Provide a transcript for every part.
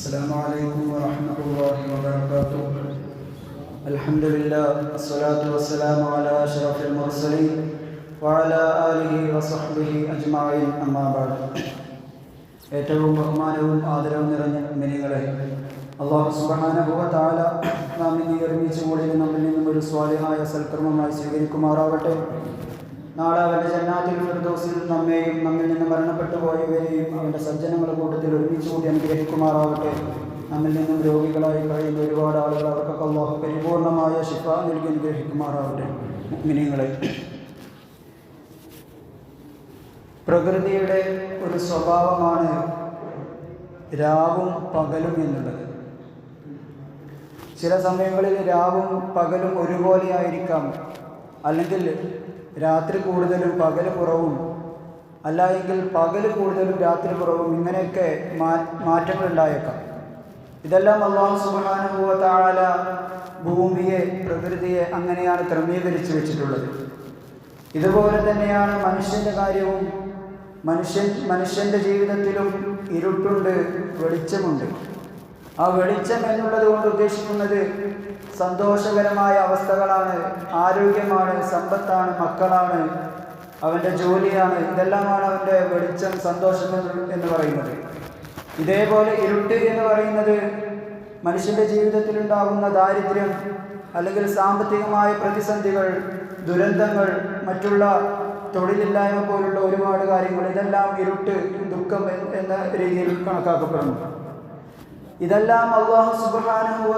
السلام عليكم ورحمة الله وبركاته الحمد لله والصلاة والسلام على أشرف المرسلين وعلى آله وصحبه أجمعين أما بعد ഏറ്റവും ബഹുമാനവും ആദരവും നിറഞ്ഞ മിനികളെ അള്ളാഹു സുബാനുഭവ താല നാം ഇനി ഒരുമിച്ച് കൂടി നമ്മിൽ നിന്നും ഒരു സ്വാലിഹായ സൽക്കർമ്മമായി സ്വീകരിക്കുമാറാവട്ടെ നാളെ അവന്റെ ജന്നാത്തിൽ ഫിർദോസിൽ നമ്മെയും നമ്മിൽ നിന്ന് മരണപ്പെട്ടു പോയവരെയും അവന്റെ സജ്ജനങ്ങളുടെ കൂട്ടത്തിൽ ഒരുമിച്ച് കൂടി അനുഗ്രഹിക്കുമാറാവട്ടെ നമ്മിൽ നിന്നും രോഗികളായി കഴിയുന്ന ഒരുപാട് ആളുകൾ അവർക്കൊക്കെ അള്ളാഹു പരിപൂർണമായ ശിഫ നൽകി അനുഗ്രഹിക്കുമാറാവട്ടെ മിനിങ്ങളെ പ്രകൃതിയുടെ ഒരു സ്വഭാവമാണ് രാവും പകലും എന്നുള്ളത്. ചില സമയങ്ങളിൽ രാവും പകലും ഒരുപോലെ ആയിരിക്കാം. അല്ലെങ്കിൽ രാത്രി കൂടുതലും പകൽ കുറവും. അല്ല എങ്കിൽ പകൽ കൂടുതലും രാത്രി കുറവും. ഇങ്ങനെയൊക്കെ മാ മാറ്റങ്ങൾ ഉണ്ടായേക്കാം ഇതെല്ലാം അള്ളാഹു സുബാനുഭവ താഴ ഭൂമിയെ പ്രകൃതിയെ അങ്ങനെയാണ് ക്രമീകരിച്ചു വെച്ചിട്ടുള്ളത്. ഇതുപോലെ തന്നെയാണ് മനുഷ്യന്റെ കാര്യവും. മനുഷ്യൻ മനുഷ്യന്റെ ജീവിതത്തിലും ഇരുട്ടുണ്ട് വെളിച്ചമുണ്ട്. ആ വെളിച്ചം എന്നുള്ളത് കൊണ്ട് ഉദ്ദേശിക്കുന്നത് സന്തോഷകരമായ അവസ്ഥകളാണ് ആരോഗ്യമാണ് സമ്പത്താണ് മക്കളാണ് അവന്റെ ജോലിയാണ് ഇതെല്ലാമാണ് അവന്റെ വെളിച്ചം സന്തോഷം എന്ന് പറയുന്നത്. ഇതേപോലെ ഇരുട്ട് എന്ന് പറയുന്നത് മനുഷ്യന്റെ ജീവിതത്തിലുണ്ടാകുന്ന ദാരിദ്ര്യം അല്ലെങ്കിൽ സാമ്പത്തികമായ പ്രതിസന്ധികൾ ദുരന്തങ്ങൾ മറ്റുള്ള തൊഴിലില്ലായ്മ പോലുള്ള ഒരുപാട് കാര്യങ്ങൾ ഇതെല്ലാം ഇരുട്ട് ദുഃഖം എന്ന രീതിയിൽ കണക്കാക്കപ്പെടുന്നു. ഇതെല്ലാം അള്ളാഹു സുബാനുഭവ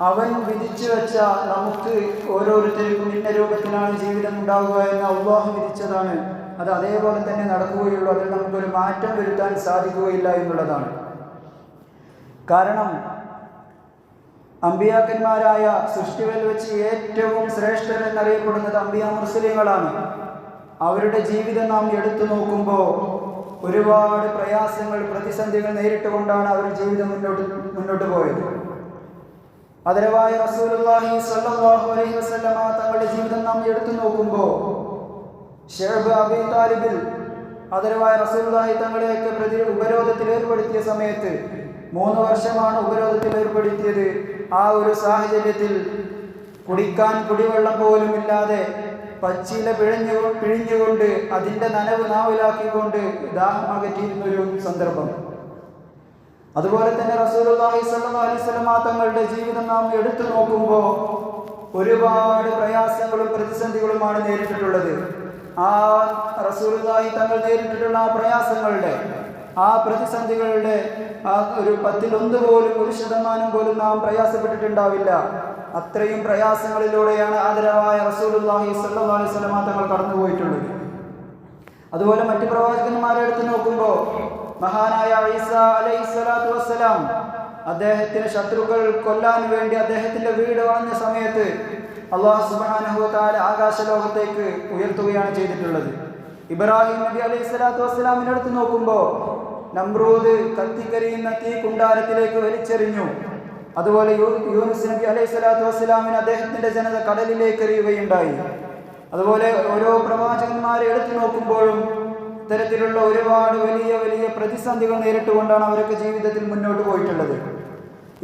അവൻ വിധിച്ചു വെച്ച നമുക്ക് ഓരോരുത്തർക്കും ഇന്ന രൂപത്തിലാണ് ജീവിതം ഉണ്ടാവുക എന്ന് അള്ളാഹു വിധിച്ചതാണ്. അത് അതേപോലെ തന്നെ നടക്കുകയുള്ളൂ. അതിൽ നമുക്കൊരു മാറ്റം വരുത്താൻ സാധിക്കുകയില്ല എന്നുള്ളതാണ്. കാരണം അമ്പിയാക്കന്മാരായ സൃഷ്ടികളിൽ വെച്ച് ഏറ്റവും ശ്രേഷ്ഠൻ എന്നറിയപ്പെടുന്നത് അമ്പിയ മുസ്ലിങ്ങളാണ് അവരുടെ ജീവിതം നാം എടുത്തു നോക്കുമ്പോൾ ഒരുപാട് പ്രയാസങ്ങൾ പ്രതിസന്ധികൾ നേരിട്ടുകൊണ്ടാണ് അവർ ജീവിതം മുന്നോട്ട് മുന്നോട്ട് പോയത്. അതരവായ റസൂലുള്ളാഹി സ്വല്ലല്ലാഹു അലൈഹി വസല്ലമ തങ്ങളുടെ ജീവിതം നാം എടുത്തു നോക്കുമ്പോൾ ഷേബ് അബി താലിബിൽ അതരവായ റസൂലുള്ളാഹി തങ്ങളെയൊക്കെ പ്രതി ഉപരോധത്തിൽ ഏർപ്പെടുത്തിയ സമയത്ത് മൂന്ന് വർഷമാണ് ഉപരോധത്തിൽ ഏർപ്പെടുത്തിയത്. ആ ഒരു സാഹചര്യത്തിൽ കുടിക്കാൻ കുടിവെള്ളം പോലും ഇല്ലാതെ പച്ചില പിഴഞ്ഞു പിഴിഞ്ഞുകൊണ്ട് അതിന്റെ നനവ് നാവിലാക്കിക്കൊണ്ട് ദാഹം അകറ്റിയിരുന്ന ഒരു സന്ദർഭം. അതുപോലെ തന്നെ റസൂലുള്ളാഹി സ്വലമ തങ്ങളുടെ ജീവിതം നാം എടുത്തു നോക്കുമ്പോൾ ഒരുപാട് പ്രയാസങ്ങളും പ്രതിസന്ധികളുമാണ് നേരിട്ടിട്ടുള്ളത്. ആ റസൂലുള്ളാഹി തങ്ങൾ നേരിട്ടിട്ടുള്ള ആ പ്രയാസങ്ങളുടെ ആ പ്രതിസന്ധികളുടെ ആ ഒരു പത്തിലൊന്ന് പോലും ഒരു ശതമാനം പോലും നാം പ്രയാസപ്പെട്ടിട്ടുണ്ടാവില്ല. അത്രയും പ്രയാസങ്ങളിലൂടെയാണ് ആദരവായ സ്വല്ലല്ലാഹു അലൈഹി വസല്ലം തങ്ങൾ കടന്നുപോയിട്ടുള്ളത്. അതുപോലെ മറ്റു പ്രവാചകന്മാരെ എടുത്ത് നോക്കുമ്പോൾ മഹാനായ ഈസ അലൈഹി സ്വലാത്തു വസ്സലാം അദ്ദേഹത്തിന് ശത്രുക്കൾ കൊല്ലാൻ വേണ്ടി അദ്ദേഹത്തിന്റെ വീട് വളഞ്ഞ സമയത്ത് അള്ളാഹു സുബാനഹുത്താല ആകാശലോകത്തേക്ക് ഉയർത്തുകയാണ് ചെയ്തിട്ടുള്ളത്. ഇബ്രാഹിം നബി അലൈഹി സ്വലാത്തു വസ്സലാമിനെ അടുത്ത് നോക്കുമ്പോൾ നമ്രൂദ് കത്തിക്കരിയുന്ന തീ കുണ്ടാരത്തിലേക്ക് വലിച്ചെറിഞ്ഞു. അതുപോലെ യൂനുസ് നബി അലൈഹി സ്വലാത്തു വസ്സലാമിന് അദ്ദേഹത്തിന്റെ ജനത കടലിലേക്ക് എറിയുകയുണ്ടായി അതുപോലെ ഓരോ പ്രവാചകന്മാരെ എടുത്തു നോക്കുമ്പോഴും ഇത്തരത്തിലുള്ള ഒരുപാട് വലിയ വലിയ പ്രതിസന്ധികൾ നേരിട്ടുകൊണ്ടാണ് അവരൊക്കെ ജീവിതത്തിൽ മുന്നോട്ട് പോയിട്ടുള്ളത്.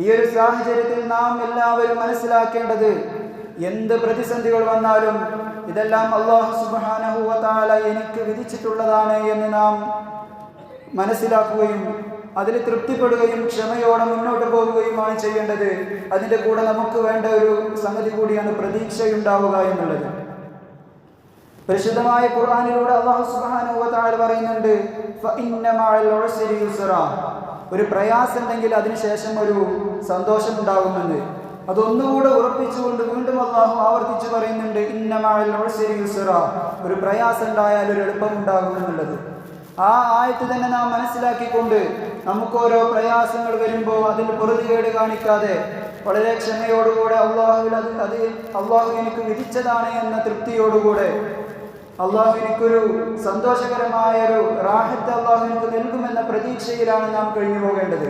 ഈ ഒരു സാഹചര്യത്തിൽ നാം എല്ലാവരും മനസ്സിലാക്കേണ്ടത് എന്ത് പ്രതിസന്ധികൾ വന്നാലും ഇതെല്ലാം അള്ളാഹു സുബാനഹുവല എനിക്ക് വിധിച്ചിട്ടുള്ളതാണ് എന്ന് നാം മനസ്സിലാക്കുകയും അതിൽ തൃപ്തിപ്പെടുകയും ക്ഷമയോടെ മുന്നോട്ട് പോകുകയുമാണ് ചെയ്യേണ്ടത്. അതിന്റെ കൂടെ നമുക്ക് വേണ്ട ഒരു സംഗതി കൂടിയാണ് പ്രതീക്ഷയുണ്ടാവുക എന്നുള്ളത്. പരിശുദ്ധമായ ഖുർആാനിലൂടെ അള്ളാഹു സുബാനുവത്താൽ പറയുന്നുണ്ട് ഒരു പ്രയാസം ഉണ്ടെങ്കിൽ അതിനുശേഷം ഒരു സന്തോഷം ഉണ്ടാകുമെന്ന് അതൊന്നുകൂടെ ഉറപ്പിച്ചുകൊണ്ട് വീണ്ടും അള്ളാഹു ആവർത്തിച്ച് പറയുന്നുണ്ട് ഇന്നമാഴൽ ഒരു പ്രയാസം ഉണ്ടായാൽ ഒരു എളുപ്പം ഉണ്ടാകുമെന്നുള്ളത് ആ ആയത്ത് തന്നെ നാം മനസ്സിലാക്കിക്കൊണ്ട് നമുക്ക് ഓരോ പ്രയാസങ്ങൾ വരുമ്പോൾ അതിൽ പൊറുതികേട് കാണിക്കാതെ വളരെ ക്ഷമയോടുകൂടെ അള്ളാഹുവിൽ അത് അത് അള്ളാഹു എനിക്ക് വിധിച്ചതാണ് എന്ന തൃപ്തിയോടുകൂടെ അള്ളാഹു എനിക്കൊരു സന്തോഷകരമായ ഒരു റാഹത്ത് അള്ളാഹു എനിക്ക് നൽകുമെന്ന പ്രതീക്ഷയിലാണ് നാം കഴിഞ്ഞു പോകേണ്ടത്.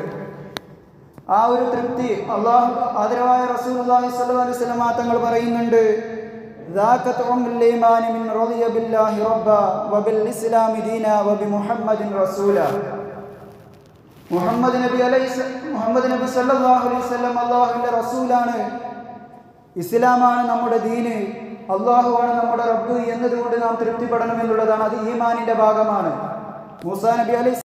ആ ഒരു തൃപ്തി അള്ളാഹു ആദരവായ റസൂൽ അള്ളാഹി സ്വലാ അലൈഹി വസല്ലമ തങ്ങൾ പറയുന്നുണ്ട്. ذاك طعم الإيمان من رضي بالله ربا وبالإسلام دينا وبمحمد رسولا മുഹമ്മദ് നബി അലൈഹി മുഹമ്മദ് നബി സല്ലല്ലാഹു അലൈഹി വസല്ലം അള്ളാഹുവിൻ്റെ റസൂലാണ് ഇസ്ലാമാണ് നമ്മുടെ ദീന് അള്ളാഹുവാണ് നമ്മുടെ റബ്ബ് എന്നതുകൊണ്ട് നാം തൃപ്തിപ്പെടണം എന്നുള്ളതാണ് അത് ഈമാനിൻ്റെ ഭാഗമാണ് മൂസാ നബി അലൈഹി